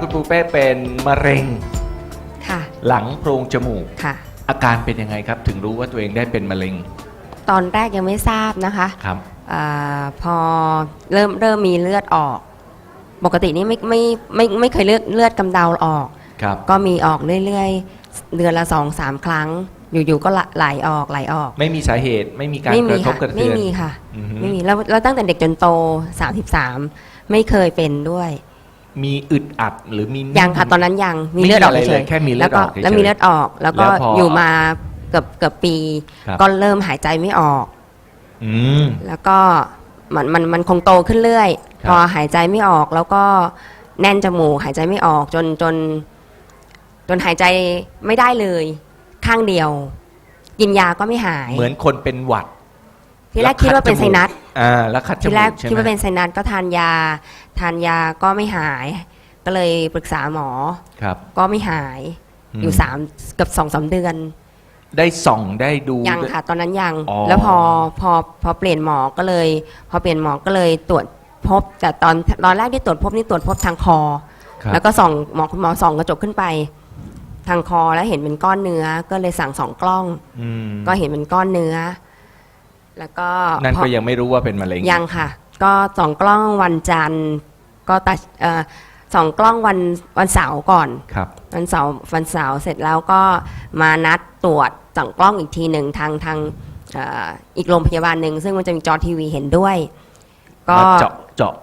คุณปูเป้เป็นมะเร็ง ค่ะ หลังโพรงจมูก ค่ะ อาการเป็นยังไงครับ ถึงรู้ว่าตัวเองได้เป็นมะเร็งตอนแรกยังไม่ทราบนะคะครับอาพอเริ่มเริ่มมีเลือดออก ปกตินี่ไม่ไม่ไม่ไม่เคยเลือดเลือดกำเดาออก ครับ ก็มีออกเรื่อยๆ เดือนละสองสามครั้ง อยู่ๆก็ไหลออกไหลออก ไม่มีสาเหตุไม่มีการไม่กมีระทบค่ะกระไม่เทือน มีค่ะ อือฮึ ไม่มีแล้วแล้วตั้งแต่เด็กจนโต 33 ไม่เคยเป็นด้วย มีอึดอัดหรือมีแน่ยังค่ะตอนนั้นยังมีไม่มีเลือดออกอะไรเฉเลยยแค่มีเลือดแล้วก็ออกเฉยๆแล้วมีเลือดออกแล้วก็แล้วพอออยู่มาเกือบเกือบปีครับก็เริ่มหายใจไม่ออกอืมแล้วก็มันมันมันคงโตขึ้นเรื่อยครับพอหายใจไม่ออกแล้วก็แน่นจมูกหายใจไม่ออกจนจน จนหายใจไม่ได้เลย ข้างเดียว กินยาก็ไม่หาย เหมือนคนเป็นหวัด ทีแรกคิดว่าเป็นไซนัสอ่าแล้วคัดจทีมูแรกกใช่ไหคิดมว่าเป็นไซนัสก็ทานยา ทานยาก็ไม่หาย ก็เลยปรึกษาหมอ ครับ ก็ไม่หายอืม อยู่สามเกือบสองสามเดือน ได้ส่องได้ดู ยังค่ะตอนนั้นยังอ๋อ แล้วพอพอพอเปลี่ยนหมอก็เลย พอเปลี่ยนหมอก็เลยตรวจพบแต่ตอนตอนแรกที่ตรวจพบนี่ตรวจพบทางคอ ครับแล้วก็ส่องหมอคุณหมอส่องกระจกขึ้นไป ทางคอแล้วเห็นเป็นก้อนเนื้อก็เลยสั่งสองกล้อง อืมก็เห็นเป็นก้อนเนื้อ แล้วก็นั่นพอก็ยังไม่รู้ว่าเป็นมะเร็งยังค่ะ ก็สองกล้องวันจันทร์ก็ตัดเอ่อสองกล้องวันวันเสาร์ก่อนครับวันเสาร์วันเสาร์เสร็จแล้วก็มานัดตรวจสองกล้องอีกทีหนึ่งทางทางเอ่ออีกโรงพยาบาลหนึ่งซึ่งมันจะมีจอทีวีเห็นด้วย ก็มาเจาะเจาะ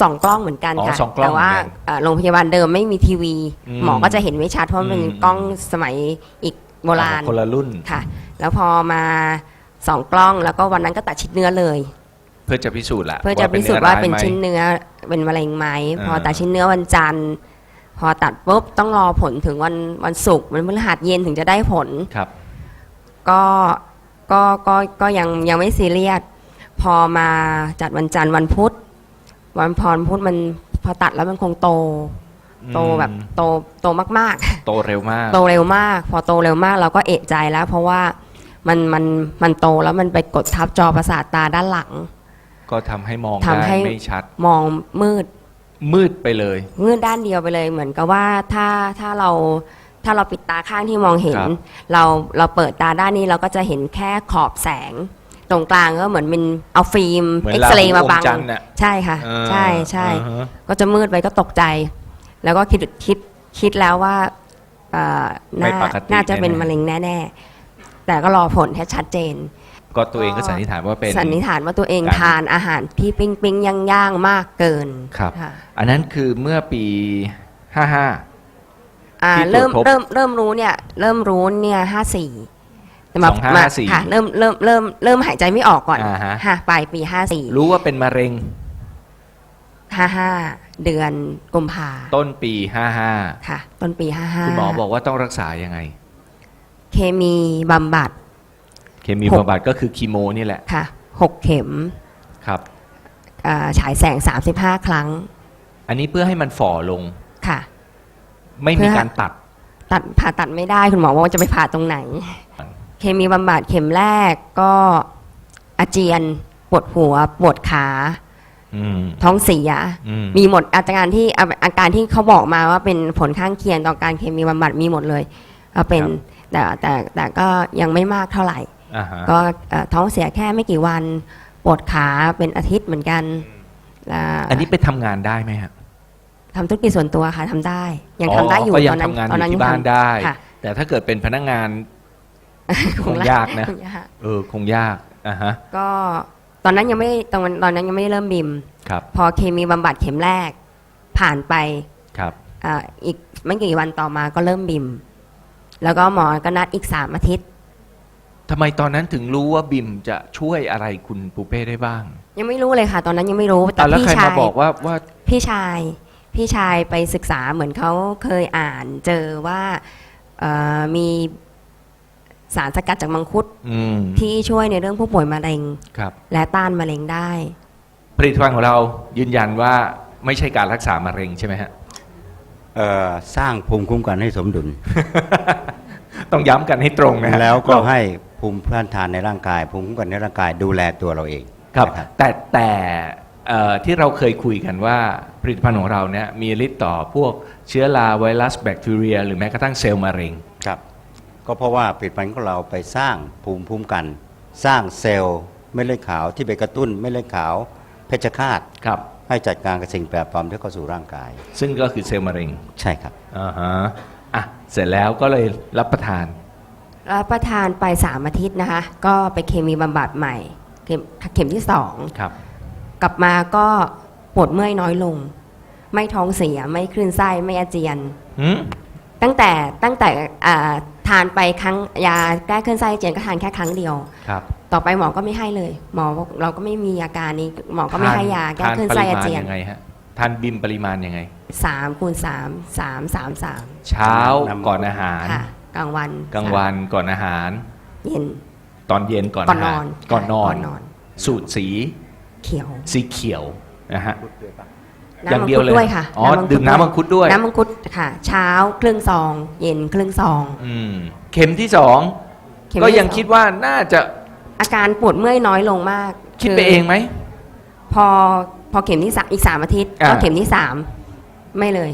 สองกล้องเหมือนกันอ๋อค่ะสองกล้องแต่ว่าเหมือนกันเอ่อโรงพยาบาลเดิมไม่มีทีวี อืมหมอก็จะเห็นไม่ชัดเพราะมันเป็นอืม กล้องสมัยอีกโบราณ คนละรุ่น ค่ะแล้วพอมา สองกล้อง แล้วก็วันนั้นก็ตัดชิ้นเนื้อเลย เพื่อจะพิสูจน์ละเพื่อจะพิสูจน์ว่าเป็นร้ยไหมชิ้นเนื้อเป็นมะเร็งไหมอ่าพอตัดชิ้นเนื้อวันจันทร์ พอตัดปุ๊บต้องรอผลถึงวันวันศุกร์วันพฤหัสเย็นถึงจะได้ผลครับ ก็ก็ก็ก็ยังยังไม่ซีเรียสพอมาจัดวันจันทร์วันพุธวันพรพุธมันพอตัดแล้วมันคงโต โตแบบโตโตมากโตเร็วมากๆโตเร็วมาก พอโตเร็วมากเราก็เอะใจแล้ว เพราะว่า มันมันมันโตแล้วมันไปกดทับจอประสาทตาด้านหลัง ก็ทำให้มองทำให้ได้ไม่ชัด มองมืด มืดไปเลย มืดด้านเดียวไปเลยเหมือนกับว่าถ้าถ้าเราถ้าเราปิดตาข้างที่มองเห็น ครับ เราเราเปิดตาด้านนี้เราก็จะเห็นแค่ขอบแสง ตรงกลางก็เหมือนเป็นเอาฟิล์มเหมือนเอ็กซเรย์มาบังราหูอมจันทร์น่ะใช่ค่ะ เออใช่ใช่ อ่าฮะ ก็จะมืดไปก็ตกใจ แล้วก็คิดคิดคิดแล้วว่าเอ่อไม่น่าปกติน่าจะเป็นแน่ๆ มะเร็งแน่ ๆ แต่ก็รอผลให้ชัดเจน ก็ตัวเองก็สันนิษฐานว่าเป็นสันนิษฐานว่าตัวเองการทานอาหารที่ปิ้งปิ้งย่างย่างๆมากเกินครับะอันนั้นคือเมื่อปี55อ่าที่ตรวจเริ่มพบเริ่มเริ่มรู้เนี่ย เริ่มรู้เนี่ยห้าสี่แต่มาสองห้ามาห้าสี่ค่ะเริ่มเริ่มเริ่มเริ่มหายใจไม่ออกก่อนอ่าฮะค่ะปลายปีห้าสี่รู้ว่าเป็นมะเร็งห้าห้าเดือนกุมภาต้นปีค่ะ ต้นปีห้าห้า55คุณหมอบอกว่าต้องรักษายังไง เคมีบำบัดเคมีหกบำบัดก็คือคีโมนี่แหละค่ะหกเข็มครับอ่าฉายแสงสามสิบห้าครั้ง อันนี้เพื่อให้มันฝ่อลงค่ะ ไม่เพื่มีอการตัดตัดผ่าตัดไม่ได้คุณหมอบอกว่าจะไปผ่าตรงไหน เคมีบำบัดเข็มแรกก็อาเจียนปวดหัวปวดขาอืมท้องเสียอืมมีหมดอาการที่อาอาการที่เขาบอกมาว่าเป็นผลข้างเคียงต่อการเคมีบำบัดมีหมดเลยก็เป็น แต่แต่แต่ก็ยังไม่มากเท่าไหร่ อ่าฮะก็เอ่อท้องเสียแค่ไม่กี่วันปวดขาเป็นอาทิตย์เหมือนกันอ่าอันนี้ไปทำงานได้ไหมฮะทำธุรกิจส่วนตัวค่ะทำได้ ยังทำได้อยู่ก็ยัตอนนั้นทำงานอตอนนั้นยู่ยัที่งบ้านทำได้ ค่ะแต่ถ้าเกิดเป็นพนักงาน คงยากนะ คงยากเออคงยากอ่าฮะก็ตอนนั้นยังไม่ได้ตอนตอนนั้นยังไม่ได้เริ่มบิม ครับพอเคมีบำบัดเข็มแรกผ่านไปครับ อ่าอีกไม่กี่วันต่อมาก็เริ่มบิม แล้วก็หมอก็นัดอีกสามอาทิตย์ ทำไมตอนนั้นถึงรู้ว่าบิมจะช่วยอะไรคุณปูเป้ได้บ้างยังไม่รู้เลยค่ะ ตอนนั้นยังไม่รู้แต่อะแล้วพี่ใครชามายบอกว่าว่าพี่ชาย พี่ชายไปศึกษาเหมือนเขาเคยอ่านเจอว่าเอ่อมีสารสกัดจากมังคุดอืมที่ช่วยในเรื่องผู้ป่วยมะเร็ง ครับ และต้านมะเร็งได้ ผลิตภัณฑ์ของเรายืนยันว่าไม่ใช่การรักษามะเร็งใช่ไหมฮะเอ่อ สร้างภูมิคุ้มกันให้สมดุล ต้องย้ำกันให้ตรงนะฮะแล้วก็เราให้ภูมิต้านทานในร่างกาย ภูมิคุ้มกันในร่างกายดูแลตัวเราเองครับนะแต่แต่เอ่อที่เราเคยคุยกันว่าผลิตภัณฑ์ของเราเนี่ยมีฤทธิ์ต่อพวกเชื้อราไวรัสแบคทีเรีย หรือแม้กระทั่งเซลล์มะเร็งครับ ก็เพราะว่าผลิตภัณฑ์ของเราไปสร้างภูมิคุ้มกัน สร้างเซลล์เม็ดเลือดขาวที่ไปกระตุ้นเม็ดเลือดขาวเพชฌฆาตครับ ให้จัดการกับสิ่งแปลกปลอมที่เข้าสู่ร่างกาย ซึ่งก็คือเซลล์มะเร็งใช่ครับอ่าฮะอะเสร็จแล้วก็เลยรับประทาน รับประทานไปสามอาทิตย์นะคะ ก็ไปเคมีบำบัดใหม่ เข็มเข็มที่สองครับ กลับมาก็ปวดเมื่อยน้อยลง ไม่ท้องเสียไม่คลื่นไส้ไม่อาเจียน หืมตั้งแต่ตั้งแต่อ่าทานไปครั้งยาแก้คลื่นไส้อาเจียนก็ทานแค่ครั้งเดียว ครับ ต่อไปหมอก็ไม่ให้เลย หมอบอกเราก็ไม่มีอาการนี้ หมอก็ไม่ให้ยาแก้ทานคลื่นปไส้ริอามาณเจียนยังไงฮะทานบิมปริมาณยังไงสามคูณสามสามสามสามเช้าน้ำก่อนอาหารค่ะกลางวันกลางวันก่อนอาหาร เย็นตอนเย็นก่อนก่อนอานหาอรนก่อนนอนก่อนนอน สูตรสีเขียว สีเขียวนะฮะน้ำอย่างมังเดียวคุดเลยด้วยค่ะอ๋อดื่มน้ำมังคุดด้วย น้ำมังคุดค่ะ เช้าครึ่งซอง เย็นครึ่งซอง อืมเข็มที่สองเข็มก็ที่ยังสอคิดว่าน่าจะ อาการปวดเมื่อยน้อยลงมากคิดไปเองไหม พอพอเข็มที่สามอีกสามอาทิตย์อ่า ก็เข็มที่สามไม่เลย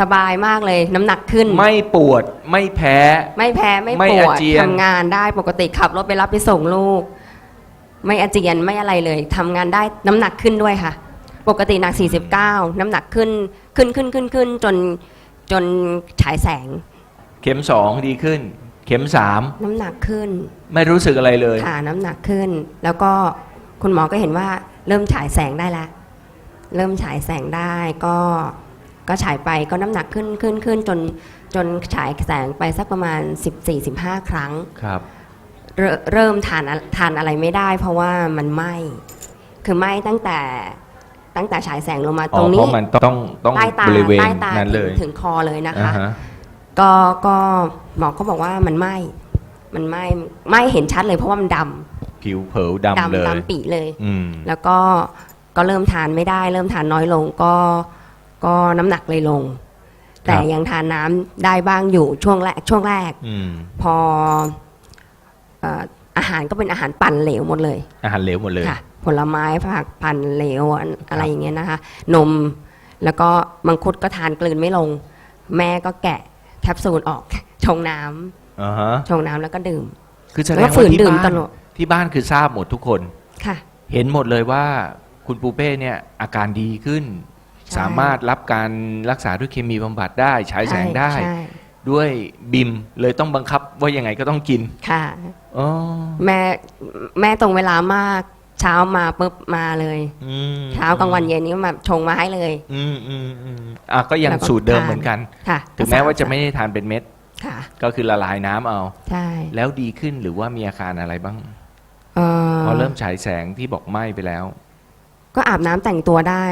สบายมากเลย น้ำหนักขึ้น ไม่ปวดไม่แพ้ ไม่แพ้ไม่ไม่ปวอาดเจียน ทำงานได้ปกติขับรถไปรับไปส่งลูก ไม่อาเจียนไม่อะไรเลยทำงานได้น้ำหนักขึ้นด้วยค่ะ ปกติหนัก 49 น้ำหนักขึ้นขึ้นขึ้นขึ้นขึ้นจนจนฉายแสง เข็มสองดีขึ้น เข็มสามน้ำหนักขึ้นไม่รู้สึกอะไรเลย ค่ะน้ำหนักขึ้น แล้วก็คุณหมอก็เห็นว่าเริ่มฉายแสงได้แล้วเริ่มฉายแสงได้ก็ก็ฉายไปก็น้ำหนักขึ้นขึ้นขึ้นจนจนฉายแสงไปสักประมาณ 14-15 ครั้ง ครับ เริ่มเริ่มทานอะทานอะไรไม่ได้ เพราะว่ามันไหม้คือไหม้ตั้งแต่ตั้งแต่ฉายแสงลงมาอ๋ตอรงเพนี้ราะมันต้องต้องใต้ตาบริเวณใต้ตานั้นเลยถึงถึงคอเลยนะอ่าคะฮะ ก็ก็หมอก็บอกว่ามันไหม้มันไหม้ไหม้เห็นชัดเลยเพราะว่ามันดำผิวเผลดำเลยดำปีเลย อืม แล้วก็ก็เริ่มทานไม่ได้ เริ่มทานน้อยลงก็ก็น้ำหนักเลยลง แต่ครับยังทานน้ำได้บ้างอยู่ช่วงแรกช่วงแรก อืม พอเอ่ออาหารก็เป็นอาหารปั่นเหลวหมดเลยอาหารเหลวหมดเลย ค่ะ ผลไม้ผักปั่นเหลวอันอะไรอย่างเงี้ยนะคะ นมแล้วก็มังคุดก็ทานกลืนไม่ลง แม่ก็แกะ แคปซูลออกชงน้ำอ่าฮะชงน้ำแล้วก็ดื่ม คือแสดแล้งวฝืว่านที่ดื่มบ้าตนลอด ที่บ้านคือทราบหมดทุกคน ค่ะ เห็นหมดเลยว่าคุณปูเป้เนี่ยอาการดีขึ้น ใช่ สามารถรับการรักษาด้วยเคมีบำบัดได้ฉายแสงได้ ใช่ด้วยบิมเลยต้องบังคับว่ายังไงก็ต้องกินค่ะ อ๋อแม่แม่ตรงเวลามาก เช้ามาปุ๊บมาเลย อืมเช้ากลางวันเย็นนี้มาชงมาให้เลย อืมอืมอืมอะก็ยังแล้วก็สูตรเดิมทาน เหมือนกัน ค่ะถึงแม้ว่าจะไม่ได้ทานเป็นเม็ด ค่ะ ก็คือละลายน้ำเอา ใช่แล้วดีขึ้นหรือว่ามีอาการอะไรบ้าง เอ่อพอเริ่มฉายแสงที่บอกไหม้ไปแล้ว ก็อาบน้ำแต่งตัวได้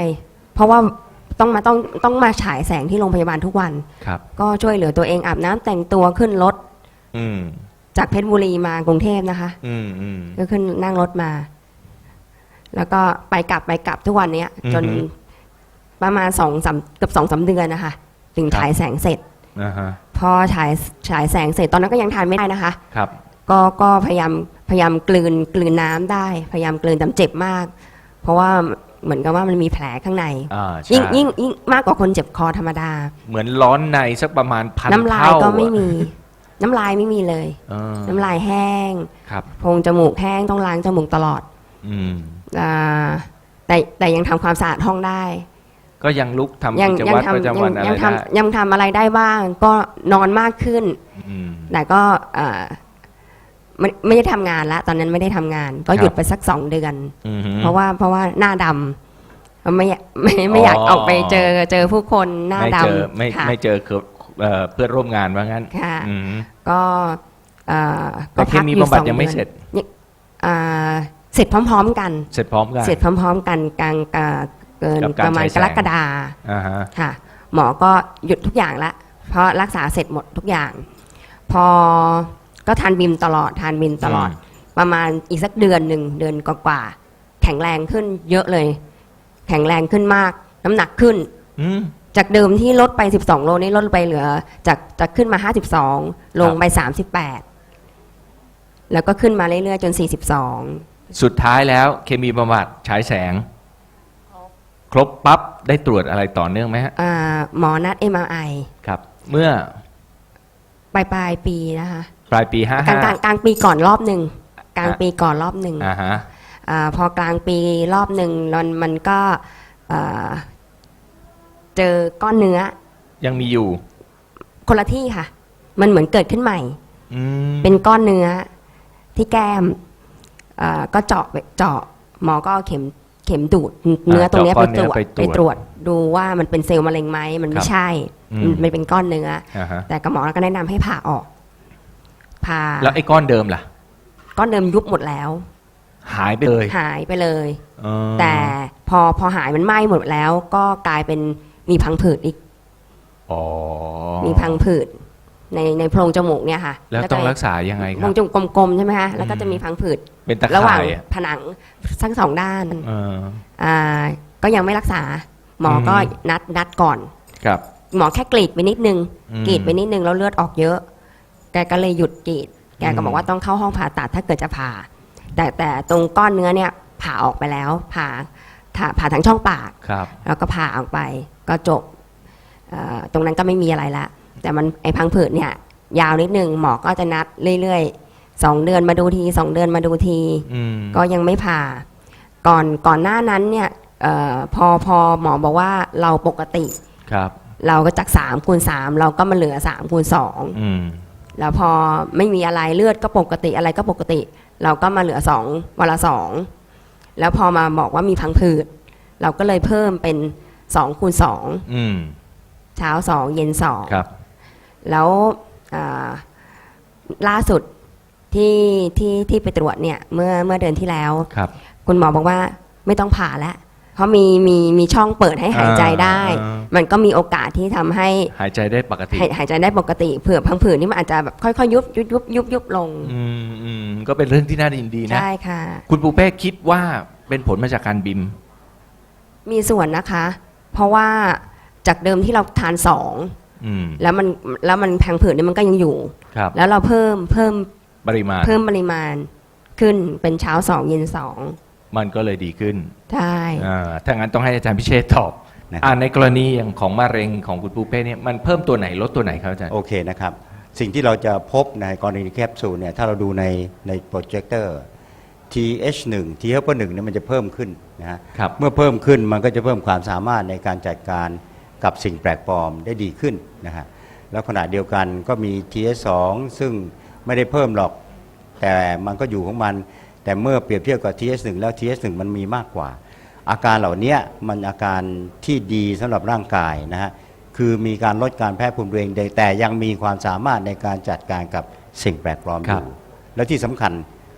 เพราะว่าต้องมาต้องต้องมาฉายแสงที่โรงพยาบาลทุกวัน ครับ ก็ช่วยเหลือตัวเองอาบน้ำแต่งตัวขึ้นรถ อืม จากเพชรบุรีมากรุงเทพนะคะ อืมอืมก็ขึ้นนั่งรถมา แล้วก็ไปกลับไปกลับทุกวันเนี้ยจนอือฮึ ประมาณสองสามเกือบสองสามเดือนนะคะ ถึงครับฉายแสงเสร็จ อ่าฮะพอฉายฉายแสงเสร็จตอนนั้นก็ยังทานไม่ได้นะคะ ครับ ก็ก็พยายามพยายามกลืนกลืนน้ำได้ พยายามกลืนแต่เจ็บมาก เพราะว่าเหมือนกับว่ามันมีแผลข้างใน อ่าใช่ยิ่งยิ่งยิ่งมากกว่าคนเจ็บคอธรรมดา เหมือนร้อนในสักประมาณพันน้ำลายเท่าก็ไม่อะมี น้ำลายไม่มีเลยเออน้ำลายแห้ง ครับ โพรงจมูกแห้งต้องล้างจมูกตลอด อืม อาแต่แต่ยังทำความสะอาดห้องได้ ก็ยังลุกทำยักิจยัวัตรทำประจำวันอะไรยังได้ทำยังทำอะไรได้บ้าง ก็นอนมากขึ้น อืม แต่ก็เอ่อไม่ไม่ได้ทำงานละตอนนั้นไม่ได้ทำงาน ก็ครับ หยุดไปสักสองเดือน อืมเพราะว่าเพราะว่าหน้าดำไม่อยากไม่ไม่อยากอ๋อ ออกไปเจอเจอผู้คนหน้าไม่ดเจอไม่ำค่ะไม่เจอคือเอ่อเพื่อนร่วมงานว่างั้นค่ะ อืมก็เอ่อแต่เคมีบำบัดยังไม่เสร็จอ่า เสร็จพร้อม ๆ กัน เสร็จพร้อมกันเสร็จพร้อม ๆ กันกลางกลางเกินกับการประมาณฉายแสกงรกฎาอ่าฮะค่ะ หมอก็หยุดทุกอย่างละ เพราะรักษาเสร็จหมดทุกอย่าง พอก็ทานบิมตลอดทานบิมตลอด ประมาณอีกสักเดือนหนึ่งเดือนกว่าๆแข็งแรงขึ้นเยอะเลย แข็งแรงขึ้นมาก น้ำหนักขึ้น อืม จากเดิมที่ลดไป 12 โลนี่ลดไปเหลือ จากจากขึ้นมา 52 ลงไป 38 แล้วก็ขึ้นมาเรื่อยๆ จน 42 สุดท้ายแล้วเคมีบำบัดฉายแสง ครบปั๊บได้ตรวจอะไรต่อเนื่องไหมฮะอ่าหมอนัด MRI ครับ เมื่อปลายปลายปีนะคะ ปลายปีห้ากลางห้ากลางกลางปีก่อนรอบหนึ่งกลางปีก่อนรอบหนึ่งอ่าฮะอ่าพอกลางปีรอบหนึ่งมันมันก็อ่าเจอก้อนเนื้อ ยังมีอยู่ คนละที่ค่ะ มันเหมือนเกิดขึ้นใหม่ อืมเป็นก้อนเนื้อที่แก้ม อ่าก็เจาะไปเจาะหมอก็เอาเข็มเข็มดูดเนื้อตรงเนี้ยไปตรวจไปตรวจดูว่ามันเป็นเซลล์มะเร็งไหมมันไม่ใช่มันมันเป็นก้อนเนื้อ อ่าฮะแต่กับหมอก็แนะนำให้ผ่าออกผ่าแล้วไอ้ก้อนเดิมล่ะ ก้อนเดิมยุบหมดแล้ว หายไปเลยหายไปเลย เออแต่พอพอหายมันไหม้หมดแล้ว ก็กลายเป็นมีพังผืดอีก อ๋อมีพังผืด ในในโพรงจมูกเนี่ยค่ะแล้วต้องรักษายังไงคโพรรับงจมูกกลมๆใช่ไหมคะแล้วก็จะมีพังผืดเป็นตะระหว่าข่างยอะผนังทั้งสองด้านเออ อ่าก็ยังไม่รักษา หมออมก็นัดนัดก่อน ครับ หมอแค่กรีดไปนิดนึงอืมกรีดไปนิดนึงแล้วเลือดออกเยอะ แกก็เลยหยุดกรีด แกก็อืมบอกว่าต้องเข้าห้องผ่าตัดถ้าเกิดจะผ่า แต่แต่ตรงก้อนเนื้อเนี่ยผ่าออกไปแล้ว ผ่าผ่าผ่าทั้งช่องปาก ครับ แล้วก็ผ่าออกไปก็จบเอ่อตรงนั้นก็ไม่มีอะไรละ แต่มันไอพังผืดเนี่ย ยาวนิดนึงหมอก็จะนัดเรื่อยๆสองเดือนมาดูทีสองเดือนมาดูที อืมก็ยังไม่ผ่า ก่อนก่อนหน้านั้นเนี่ยเออพอพอหมอบอกว่าเราปกติ ครับ เราก็จาก3คูณ3เราก็มาเหลือ3คูณอืม2แล้วพอไม่มีอะไรเลือดก็ปกติอะไรก็ปกติ เราก็มาเหลือ2วันละ2แล้วพอมาบอกว่ามีพังผืด เราก็เลยเพิ่มเป็น2คูณอืม2เช้า2เย็นครับ2 แล้วอ่าล่าสุดที่ที่ที่ไปตรวจเนี่ยเมื่อเมื่อเดือนที่แล้วครับ คุณหมอบอกว่าไม่ต้องผ่าแล้วเพราะมีมีมีช่องเปิดให้หายใจได้ อ่า มันก็มีโอกาสที่ทำให้หายใจได้ปกติ หายหายใจได้ปกติเผื่อพังผืดนี่มันอาจจะแบบค่อยๆยุบยุบยุบยุบยุบลง อืมอืมก็เป็นเรื่องที่น่ายินดีนะ ใช่ค่ะ คุณปูเป้คิดว่าเป็นผลมาจากการบิม มีส่วนนะคะ เพราะว่าจากเดิมที่เราทานสอง อืมแล้วมันแล้วมันพังผืดนี่มันก็ยังอยู่ ครับ แล้วเราเพิ่มเพิ่มปริมาณ เพิ่มปริมาณขึ้นเป็นเช้าสองเย็นสองมันก็เลยดีขึ้นใช่อ่าถ้างั้นต้องให้อาจารย์พิเชษฐ์ตอบนะครับ อ่าในกรณีอย่างของมะเร็งของคุณปูเป้เนี่ยมันเพิ่มตัวไหนลดตัวไหนครับอาจารย์ โอเคนะครับ สิ่งที่เราจะพบในกรณีแคปซูลเนี่ยถ้าเราดูในในโปรเจคเตอร์ TH1 T helper 1เนี่ยมันจะเพิ่มขึ้นนะฮะครับ เมื่อเพิ่มขึ้นมันก็จะเพิ่มความสามารถในการจัดการ กับสิ่งแปลกปลอมได้ดีขึ้นนะฮะแล้วขณะเดียวกันก็มี TH2 ซึ่งไม่ได้เพิ่มหรอก แต่มันก็อยู่ของมัน แต่เมื่อเปรียบเทียบกับ TH1 แล้ว TH1 มันมีมากกว่า อาการเหล่านี้มันอาการที่ดีสำหรับร่างกายนะฮะคือมีการลดการแพ้ภูมิตัวเองได้แต่ยังมีความสามารถในการจัดการกับสิ่งแปลกปลอมอครับยู่และที่สำคัญ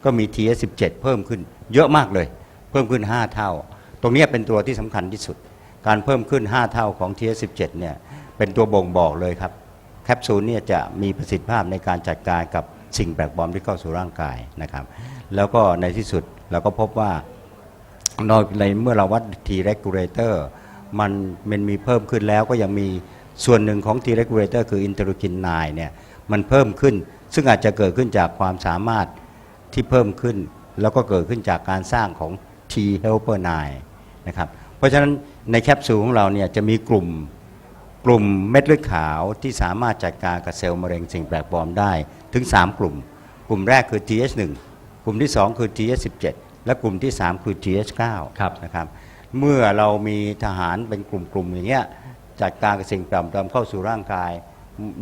ก็มี TS17 เพิ่มขึ้นเยอะมากเลย เพิ่มขึ้น 5 เท่า ตรงเนี้ยเป็นตัวที่สำคัญที่สุด การเพิ่มขึ้น 5 เท่าของ TS17 เนี่ยเป็นตัวบ่งบอกเลยครับ แคปซูลเนี่ยจะมีประสิทธิภาพในการจัดการกับสิ่งแปลกปลอมที่เข้าสู่ร่างกายนะครับ แล้วก็ในที่สุดเราก็พบว่าในเมื่อเราวัด T regulator มันมันมีเพิ่มขึ้นแล้วก็ยังมีส่วนหนึ่งของ T regulator คืออินเตอร์คิน9เนี่ยมันเพิ่มขึ้น ซึ่งอาจจะเกิดขึ้นจากความสามารถที่เพิ่มขึ้น แล้วก็เกิดขึ้นจากการสร้างของ T helper 9นะครับ เพราะฉะนั้นในแคปซูลของเราเนี่ยจะมีกลุ่มกลุ่มเม็ดเลือดขาวที่สามารถจัดการกับเซลล์มะเร็งสิ่งแปลกปลอมได้ถึง 3 กลุ่ม กลุ่มแรกคือ TH1 กลุ่มที่ 2 คือ TH17 และกลุ่มที่ 3 คือ TH9 ครับนะครับเมื่อเรามีทหารเป็นกลุ่มๆอย่างเงี้ยจัดการกับสิ่งแปลกปลอมเข้าสู่ร่างกาย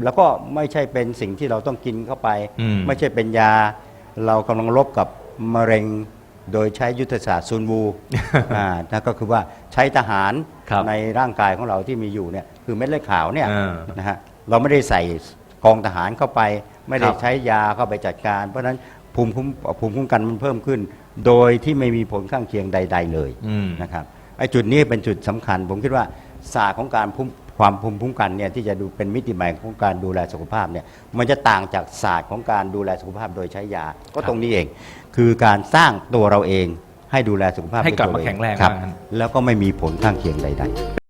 แล้วก็ไม่ใช่เป็นสิ่งที่เราต้องกินเข้าไปอืมไม่ใช่เป็นยา เรากำลังลบกับมะเร็ง โดยใช้ยุทธศาสตร์ซุนวูอ่านั่นก็คือว่าใช้ทหารครับในร่างกายของเราที่มีอยู่เนี่ยคือเม็ดเลือดขาวเนี่ยเออนะฮะเราไม่ได้ใส่กองทหารเข้าไป ไม่ได้ครับใช้ยาเข้าไปจัดการ เพราะฉะนั้นภูมิคุ้มภูมิคุ้มกันมันเพิ่มขึ้น โดยที่ไม่มีผลข้างเคียงใด ๆ เลย อืม นะครับไอ้จุดนี้เป็นจุดสำคัญ ผมคิดว่าศาสตร์ของการภูมิ ความภูมิคุ้มกันเนี่ยที่จะดูเป็นมิติใหม่ของการดูแลสุขภาพเนี่ยมันจะต่างจากศาสตร์ของการดูแลสุขภาพโดยใช้ยา ก็ตรงนี้เอง คือการสร้างตัวเราเองให้ดูแลสุขภาพให้กลับด้วยตัวมาแข็งแรงครับว่างั้นแล้วก็ไม่มีผลข้างเคียงใดๆ